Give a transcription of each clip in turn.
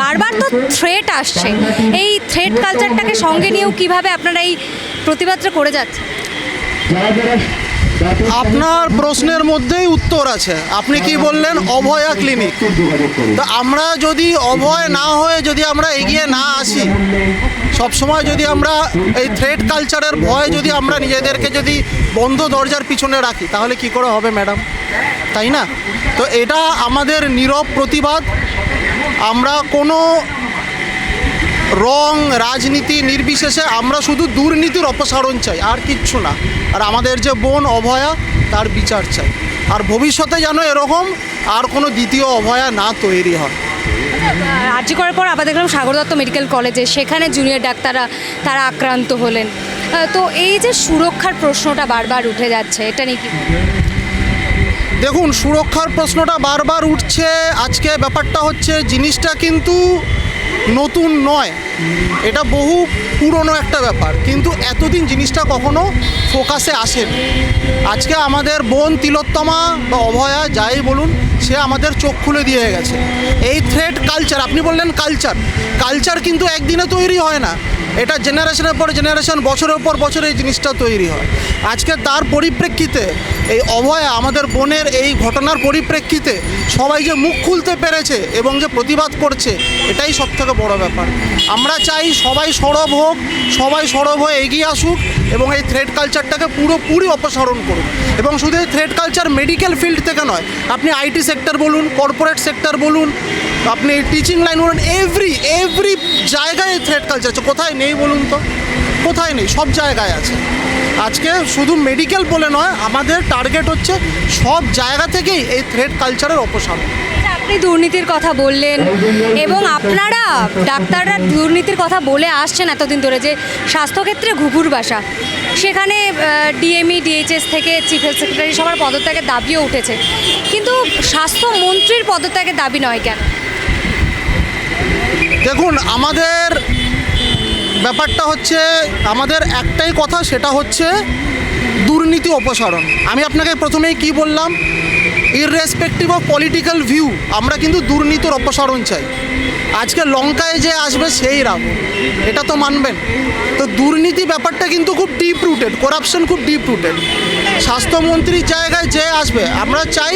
বারবার তো থ্রেট আসছে। এই থ্রেট কালচারটাকে সঙ্গে নিয়েও কীভাবে আপনারা এই প্রতিবাদটা করে যাচ্ছে আপনার প্রশ্নের মধ্যেই উত্তর আছে। আপনি কি বললেন? অভয়া ক্লিনিক তো আমরা যদি অভয় না হয়ে যদি আমরা এগিয়ে না আসি, সবসময় যদি আমরা এই থ্রেড কালচারের ভয় যদি আমরা নিজেদেরকে যদি বন্ধ দরজার পিছনে রাখি, তাহলে কি করে হবে ম্যাডাম? তাই না? তো এটা আমাদের নীরব প্রতিবাদ। আমরা কোনো রং, রাজনীতি নির্বিশেষে আমরা শুধু দুর্নীতির অপসারণ চাই, আর কিচ্ছু না। আর আমাদের যে বোন অভয়া, তার বিচার চাই। আর ভবিষ্যতে যেন এরকম আর কোনো দ্বিতীয় অভয়া না তৈরি হয়। আর্জি করার পর আবার দেখলাম সাগর দত্ত মেডিকেল কলেজে, সেখানে জুনিয়র ডাক্তাররা তারা আক্রান্ত হলেন। তো এই যে সুরক্ষার প্রশ্নটা বারবার উঠে যাচ্ছে, এটা নিয়ে কি দেখুন, সুরক্ষার প্রশ্নটা বারবার উঠছে। আজকে ব্যাপারটা হচ্ছে, জিনিসটা কিন্তু নতুন নয়। এটা বহু পুরনো একটা ব্যাপার। কিন্তু এতদিন জিনিসটা কখনো ফোকাসে আসেনি। আজকে আমাদের বোন তিলোত্তমা বা অভয়া, যাই বলুন, সে আমাদের চোখ খুলে দিয়ে গেছে। এই থ্রেড কালচার আপনি বললেন কালচার কালচার কিন্তু একদিনে তৈরি হয় না। এটা জেনারেশনের পর জেনারেশন বছরের পর বছর এই জিনিসটা তৈরি হয়। আজকে তার পরিপ্রেক্ষিতে এই অভয়া আমাদের বোনের এই ঘটনার পরিপ্রেক্ষিতে সবাই যে মুখ খুলতে পেরেছে এবং যে প্রতিবাদ করছে, এটাই সব থেকে বড় ব্যাপার। আমরা চাই সবাই সরব হোক, সবাই সরব হয়ে এগিয়ে আসুক এবং এই থ্রেড কালচারটাকে পুরোপুরি অপসারণ করুক। এবং শুধু এই থ্রেড কালচার মেডিকেল ফিল্ড থেকে নয়, আপনি আইটি সেক্টর বলুন কর্পোরেট সেক্টর বলুন, আপনি টিচিং লাইন বলুন এভরি এভরি জায়গায় থ্রেড কালচার আছে। কোথায় নেই? বলুন তো? কোথায় নেই? সব জায়গায় আছে। আজকে শুধু মেডিকেল বলে নয় আমাদের টার্গেট হচ্ছে সব জায়গা থেকেই এই থ্রেড কালচারের অপসারণ। আপনি দুর্নীতির কথা বললেন এবং আপনারা ডাক্তাররা দুর্নীতির কথা বলে আসছেন এতদিন ধরে যে স্বাস্থ্যক্ষেত্রে ঘুঘুর বাসা। সেখানে ডিএমই ডিএইচএস থেকে চিফ হেলথ সেক্রেটারি সবার পদত্যাগের দাবিও উঠেছে। কিন্তু স্বাস্থ্যমন্ত্রীর পদত্যাগের দাবি নয় কেন? দেখুন আমাদের ব্যাপারটা হচ্ছে, আমাদের একটাই কথা, সেটা হচ্ছে দুর্নীতি অপসারণ। আমি আপনাকে প্রথমেই কি বললাম ইররেসপেক্টিভ অফ পলিটিক্যাল ভিউ আমরা কিন্তু দুর্নীতির অপসারণ চাই। আজকে লঙ্কায় যে আসবে সেই রাবণ। এটা তো মানবেন। তো দুর্নীতি ব্যাপারটা কিন্তু খুব ডিপ রুটেড করাপশন খুব ডিপ রুটেড স্বাস্থ্যমন্ত্রীর জায়গায় যে আসবে আমরা চাই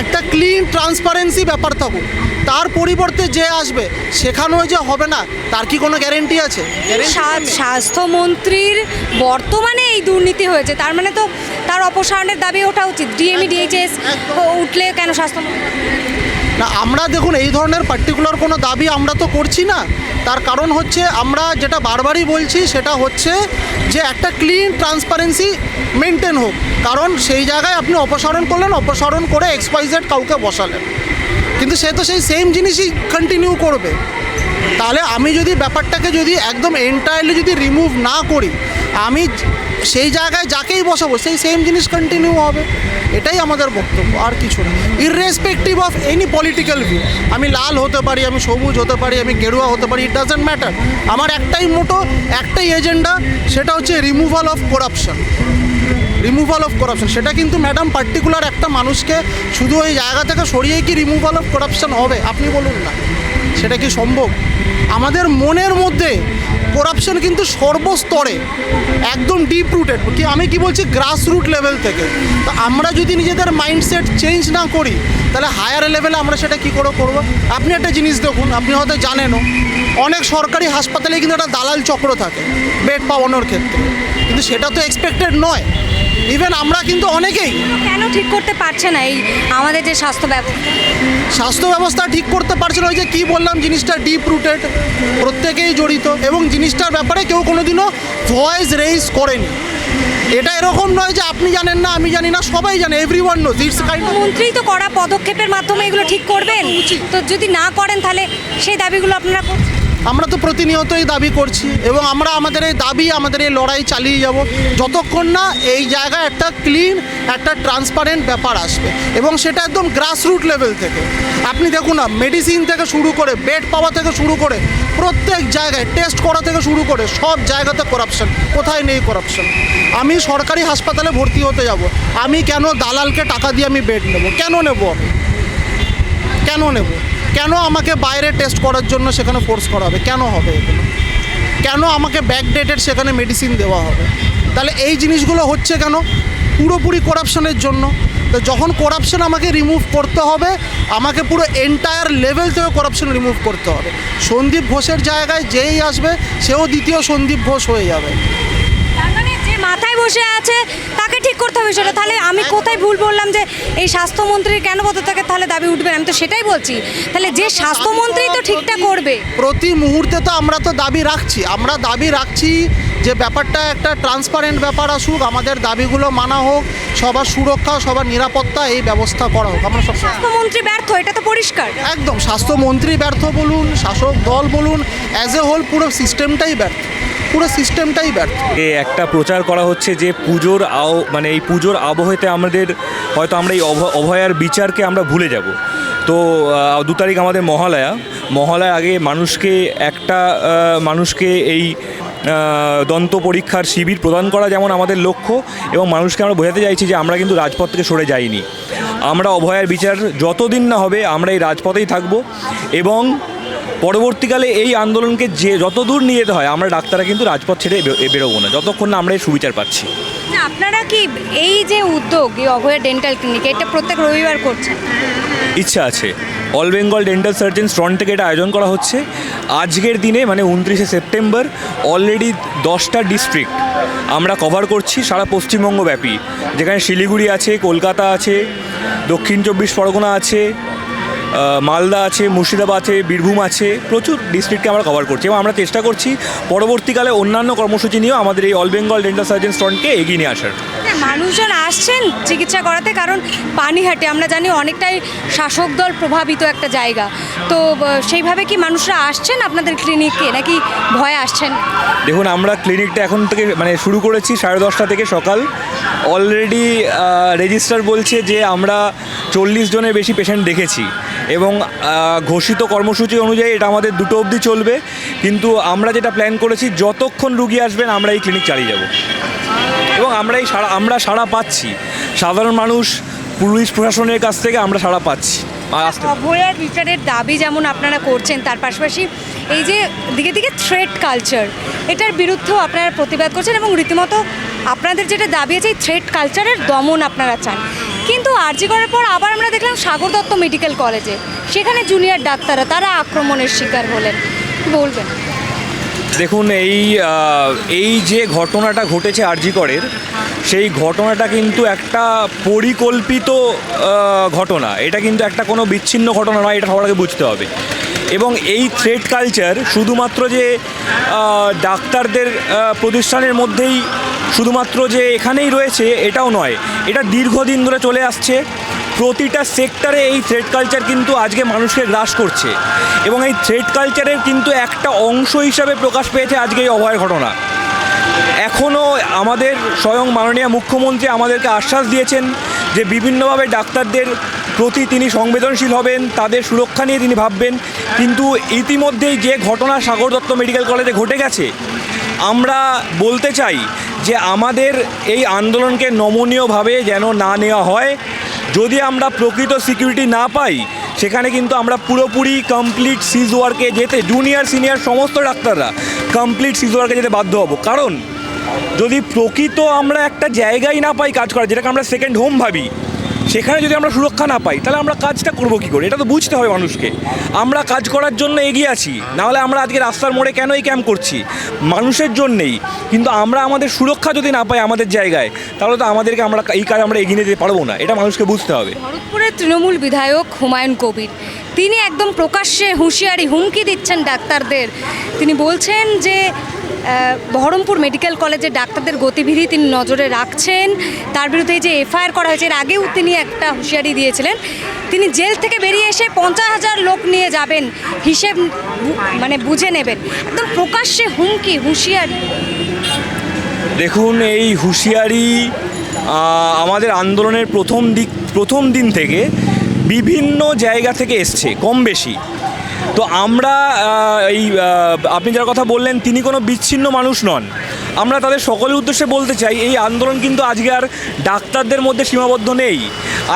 একটা ক্লিন ট্রান্সপারেন্সি ব্যাপার থাকুক। তার পরিবর্তে যে আসবে সেখানেও যে হবে না তার কি কোনো গ্যারেন্টি আছে। স্বাস্থ্যমন্ত্রীর বর্তমানে এই দুর্নীতি হয়েছে তার মানে তো তার অপসারণের দাবি ওঠা উচিত। ডিএমই ডিএইচএস উঠলে কেন স্বাস্থ্যমন্ত্রী না, আমরা দেখুন, এই ধরনের পার্টিকুলার কোনো দাবি আমরা তো করছি না। তার কারণ হচ্ছে, আমরা যেটা বারবারই বলছি, সেটা হচ্ছে যে একটা ক্লিন ট্রান্সপারেন্সি মেনটেন হোক। কারণ সেই জায়গায় আপনি অপসারণ করলেন, অপসারণ করে এক্সপাইজেড কাউকে বসালেন। কিন্তু সে তো সেই সেম জিনিসই কন্টিনিউ করবে। তাহলে আমি যদি ব্যাপারটাকে যদি একদম এন্টায়ারলি যদি রিমুভ না করি, আমি সেই জায়গায় যাকেই বসাবো, সেই সেম জিনিস কন্টিনিউ হবে। এটাই আমাদের বক্তব্য, আর কিছু না। Irrespective of any political view আমি লাল হতে পারি, আমি সবুজ হতে পারি, আমি গেরুয়া হতে পারি ইট ডাজেন্ট ম্যাটার আমার একটাই মোটো একটাই এজেন্ডা সেটা হচ্ছে removal of corruption removal of corruption সেটা কিন্তু ম্যাডাম পার্টিকুলার একটা মানুষকে শুধু ওই জায়গা থেকে সরিয়ে কি রিমুভাল অফ করাপশন হবে? আপনি বলুন না। সেটা কি সম্ভব? আমাদের মনের মধ্যে করাপশন কিন্তু সর্বস্তরে একদম ডিপ রুটেড কি, আমি কি বলছি? গ্রাস রুট লেভেল থেকে। তো আমরা যদি নিজেদের মাইন্ডসেট চেঞ্জ না করি, তাহলে হায়ার লেভেলে আমরা সেটা কি করে করব? আপনি একটা জিনিস দেখুন, আপনি হয়তো জানেনও, অনেক সরকারি হাসপাতালে কিন্তু একটা দালাল চক্র থাকে বেড পাওয়ানোর ক্ষেত্রে। কিন্তু সেটা তো এক্সপেক্টেড নয়। ইভেন আমরা কিন্তু অনেকেই। কেন ঠিক করতে পারছে না এই আমাদের যে স্বাস্থ্য ব্যবস্থা স্বাস্থ্য ব্যবস্থা ঠিক করতে পারছে না ওই যে কী বললাম জিনিসটা ডিপ রুটেড প্রত্যেকেই জড়িত এবং জিনিসটার ব্যাপারে কেউ কোনোদিনও ভয়েস রেইজ করেনি। এটা এরকম নয় যে আপনি জানেন না আমি জানি না সবাই জানে everyone knows it's kind মন্ত্রী তো করা পদক্ষেপের মাধ্যমে এগুলো ঠিক করবেন। উচিত। তো যদি না করেন তাহলে সেই দাবিগুলো আপনারা করছেন? আমরা তো প্রতিনিয়তই দাবি করছি এবং আমরা আমাদের এই দাবি, আমাদের এই লড়াই চালিয়ে যাব। যতক্ষণ না এই জায়গায় একটা ক্লিন একটা ট্রান্সপারেন্ট ব্যাপার আসবে এবং সেটা একদম গ্রাসরুট লেভেল থেকে। আপনি দেখুন না মেডিসিন থেকে শুরু করে বেড পাওয়া থেকে শুরু করে, প্রত্যেক জায়গায় টেস্ট করা থেকে শুরু করে, সব জায়গাতে করাপশন কোথায় নেই করাপশন আমি সরকারি হাসপাতালে ভর্তি হতে যাব। আমি কেন দালালকে টাকা দিয়ে আমি বেড নেব? কেন নেব আমি? কেন নেব? কেন আমাকে বাইরে টেস্ট করার জন্য সেখানে ফোর্স করা হবে? কেন হবে এগুলো? কেন আমাকে ব্যাক ব্যাকডেটেড সেখানে মেডিসিন দেওয়া হবে? তাহলে এই জিনিসগুলো হচ্ছে কেন? পুরোপুরি করাপশনের জন্য। তো যখন করাপশন আমাকে রিমুভ করতে হবে, আমাকে পুরো এন্টায়ার লেভেল থেকে করাপশন রিমুভ করতে হবে। সন্দীপ ঘোষের জায়গায় যেই আসবে, সেও দ্বিতীয় সন্দীপ ঘোষ হয়ে যাবে। বসে আছে তাকে ঠিক করতে হবে সেটা। তাহলে আমি কোথায় ভুল বললাম যে এই স্বাস্থ্যমন্ত্রীর কেন পদত্যাগে তাহলে দাবি উঠবে আমি তো সেটাই বলছি। তাহলে যে স্বাস্থ্যমন্ত্রী তো ঠিকটা করবে। প্রতি মুহূর্তে তো আমরা তো দাবি রাখছি। আমরা দাবি রাখছি যে ব্যাপারটা একটা ট্রান্সপারেন্ট ব্যাপার আসুক আমাদের দাবিগুলো মানা হোক সবার সুরক্ষা সবার নিরাপত্তা এই ব্যবস্থা করা হোক। আমরা সব স্বাস্থ্যমন্ত্রী ব্যর্থ এটা তো পরিষ্কার। একদম স্বাস্থ্যমন্ত্রী ব্যর্থ বলুন শাসক দল বলুন অ্যাজ এ হোল পুরো সিস্টেমটাই ব্যর্থ। পুরো সিস্টেমটাই ব্যর্থ। এ একটা প্রচার করা হচ্ছে যে পুজোর আও মানে এই পুজোর আবহেতে আমাদের হয়তো আমরা এই অভ- অভয়ার বিচারকে আমরা ভুলে যাব। তো দু তারিখ আমাদের মহালয়া। মহালয়ার আগে মানুষকে একটা মানুষকে এই দন্ত পরীক্ষার শিবির প্রদান করা যেমন আমাদের লক্ষ্য এবং মানুষকে আমরা বোঝাতে চাইছি যে আমরা কিন্তু রাজপথ থেকে সরে যাইনি। আমরা অভয়ার বিচার যতদিন না হবে আমরা এই রাজপথেই থাকব এবং পরবর্তীকালে এই আন্দোলনকে যে যত দূর নিয়ে যেতে হয় আমরা ডাক্তাররা কিন্তু রাজপথ ছেড়ে বেরোবো না। যতক্ষণ না আমরা এই সুবিচার পাচ্ছি। আপনারা কি এই যে উদ্যোগ এই অভয়া ডেন্টাল ক্লিনিক এটা প্রত্যেক রবিবার করছেন? ইচ্ছা আছে। All Bengal dental surgeons front থেকে এটা আয়োজন করা হচ্ছে। আজকের দিনে মানে উনত্রিশে সেপ্টেম্বর অলরেডি দশটা ডিস্ট্রিক্ট আমরা কভার করছি সারা পশ্চিমবঙ্গ ব্যাপী যেখানে শিলিগুড়ি আছে কলকাতা আছে দক্ষিণ চব্বিশ পরগনা আছে মালদা আছে মুর্শিদাবাদ আছে বীরভূম আছে প্রচুর ডিস্ট্রিক্টকে আমরা কভার করছি এবং আমরা চেষ্টা করছি পরবর্তীকালে অন্যান্য কর্মসূচি নিয়েও আমাদের এই অল বেঙ্গল ডেন্টাল সার্জেন্স ফ্রন্টকে এগিয়ে নিয়ে আসার। হ্যাঁ, মানুষজন আসছেন চিকিৎসা করাতে কারণ পানিহাটে আমরা জানি অনেকটাই শাসক দল প্রভাবিত একটা জায়গা। তো সেইভাবে কি মানুষরা আসছেন আপনাদের ক্লিনিকে নাকি ভয়ে আসছেন? দেখুন আমরা ক্লিনিকটা এখন থেকে মানে শুরু করেছি সাড়ে দশটা থেকে সকাল। অলরেডি রেজিস্টার বলছে যে আমরা চল্লিশ জনের বেশি পেশেন্ট দেখেছি। এবং ঘোষিত কর্মসূচি অনুযায়ী এটা আমাদের দুটো অবধি চলবে। কিন্তু আমরা যেটা প্ল্যান করেছি, যতক্ষণ রুগী আসবেন, আমরা এই ক্লিনিক চালিয়ে যাব। এবং আমরা এই সারা, আমরা সাড়া পাচ্ছি। সাধারণ মানুষ, পুলিশ প্রশাসনের কাছ থেকে আমরা সারা পাচ্ছি। অভয়ার বিচারের দাবি যেমন আপনারা করছেন, তার পাশাপাশি এই যে দিকে দিকে থ্রেড কালচার এটার বিরুদ্ধেও আপনারা প্রতিবাদ করছেন এবং রীতিমতো আপনাদের যেটা দাবি আছে, এই থ্রেড কালচারের দমন আপনারা চান। কিন্তু আরজি করার পর আবার আমরা দেখলাম সাগর দত্ত মেডিকেল কলেজে। সেখানে জুনিয়র ডাক্তাররা, তারা আক্রমণের শিকার হলেন। বলবেন? দেখুন, এই এই যে ঘটনাটা ঘটেছে আরজিকরের সেই ঘটনাটা কিন্তু একটা পরিকল্পিত ঘটনা। এটা কিন্তু একটা কোনো বিচ্ছিন্ন ঘটনা নয়, এটা সবার আগে বুঝতে হবে। এবং এই থ্রেড কালচার শুধুমাত্র যে ডাক্তারদের প্রতিষ্ঠানের মধ্যেই শুধুমাত্র যে এখানেই রয়েছে, এটাও নয়। এটা দীর্ঘদিন ধরে চলে আসছে। প্রতিটা সেক্টরে এই থ্রেড কালচার কিন্তু আজকে মানুষকে গ্রাস করছে। এবং এই থ্রেড কালচারের কিন্তু একটা অংশ হিসাবে প্রকাশ পেয়েছে আজকে এই অভয় ঘটনা। এখনও আমাদের স্বয়ং মাননীয় মুখ্যমন্ত্রী আমাদেরকে আশ্বাস দিয়েছেন যে বিভিন্নভাবে ডাক্তারদের প্রতি তিনি সংবেদনশীল হবেন, তাদের সুরক্ষা নিয়ে তিনি ভাববেন। কিন্তু ইতিমধ্যেই যে ঘটনা সাগর দত্ত মেডিকেল কলেজে ঘটে গেছে, আমরা বলতে চাই যে আমাদের এই আন্দোলনকে নমনীয়ভাবে যেন না নেওয়া হয়, যদি আমরা প্রকৃত সিকিউরিটি না পাই, সেখানে কিন্তু আমরা পুরোপুরি কমপ্লিট সিজ ওয়ার্কে যেতে জুনিয়র সিনিয়র সমস্ত ডাক্তাররা কমপ্লিট সিজ ওয়ার্কে যেতে বাধ্য হব। কারণ, যদি প্রকৃত আমরা একটা জায়গাই না পাই কাজ করার, যেটাকে আমরা সেকেন্ড হোম ভাবি সেখানে যদি আমরা সুরক্ষা না পাই, তাহলে আমরা কাজটা করব কী করে? এটা তো বুঝতে হবে মানুষকে। আমরা কাজ করার জন্য এগিয়ে আছি। নাহলে আমরা আজকে রাস্তার মোড়ে কেন এই ক্যাম্প করছি? মানুষের জন্যেই। কিন্তু আমরা আমাদের সুরক্ষা যদি না পাই আমাদের জায়গায়, তাহলে তো আমাদেরকে আমরা এই কাজ আমরা এগিয়ে যেতে পারব না। এটা মানুষকে বুঝতে হবে। ভরতপুরের তৃণমূল বিধায়ক হুমায়ুন কবির। তিনি একদম প্রকাশ্যে হুঁশিয়ারি হুমকি দিচ্ছেন ডাক্তারদের। তিনি বলছেন যে বহরমপুর মেডিকেল কলেজের ডাক্তারদের গতিবিধি তিনি নজরে রাখছেন। তার বিরুদ্ধে যে এফআইআর করা হয়েছে, এর আগেও তিনি একটা হুঁশিয়ারি দিয়েছিলেন। তিনি জেল থেকে বেরিয়ে এসে পঞ্চাশ হাজার লোক নিয়ে যাবেন, হিসেব মানে বুঝে নেবেন। একদম প্রকাশ্যে হুমকি, হুঁশিয়ারি। দেখুন, এই হুঁশিয়ারি আমাদের আন্দোলনের প্রথম দিক, প্রথম দিন থেকে বিভিন্ন জায়গা থেকে এসছে, কম বেশি। তো আমরা এই আপনি যার কথা বললেন, তিনি কোনো বিচ্ছিন্ন মানুষ নন। আমরা তাদের সকলের উদ্দেশ্যে বলতে চাই, এই আন্দোলন কিন্তু আজকে আর ডাক্তারদের মধ্যে সীমাবদ্ধ নেই।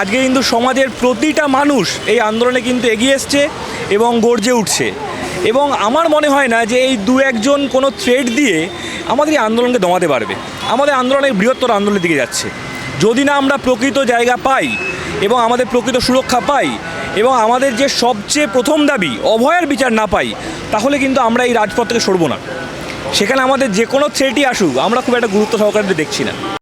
আজকে কিন্তু সমাজের প্রতিটা মানুষ এই আন্দোলনে কিন্তু এগিয়ে এসছে এবং গর্জে উঠছে। এবং আমার মনে হয় না যে এই দু একজন কোনো থ্রেড দিয়ে আমাদের এই আন্দোলনকে দমাতে পারবে। আমাদের আন্দোলনের বৃহত্তর আন্দোলনের দিকে যাচ্ছে। যদি না আমরা প্রকৃত জায়গা পাই এবং আমাদের প্রকৃত সুরক্ষা পাই এবং আমাদের যে সবচেয়ে প্রথম দাবি, অভয়ের বিচার না পাই, তাহলে কিন্তু আমরা এই রাজপথ থেকে সরবো না। সেখানে আমাদের যে কোনো থ্রেটই আসুক, আমরা খুব একটা গুরুত্ব সহকারে দেখছি না।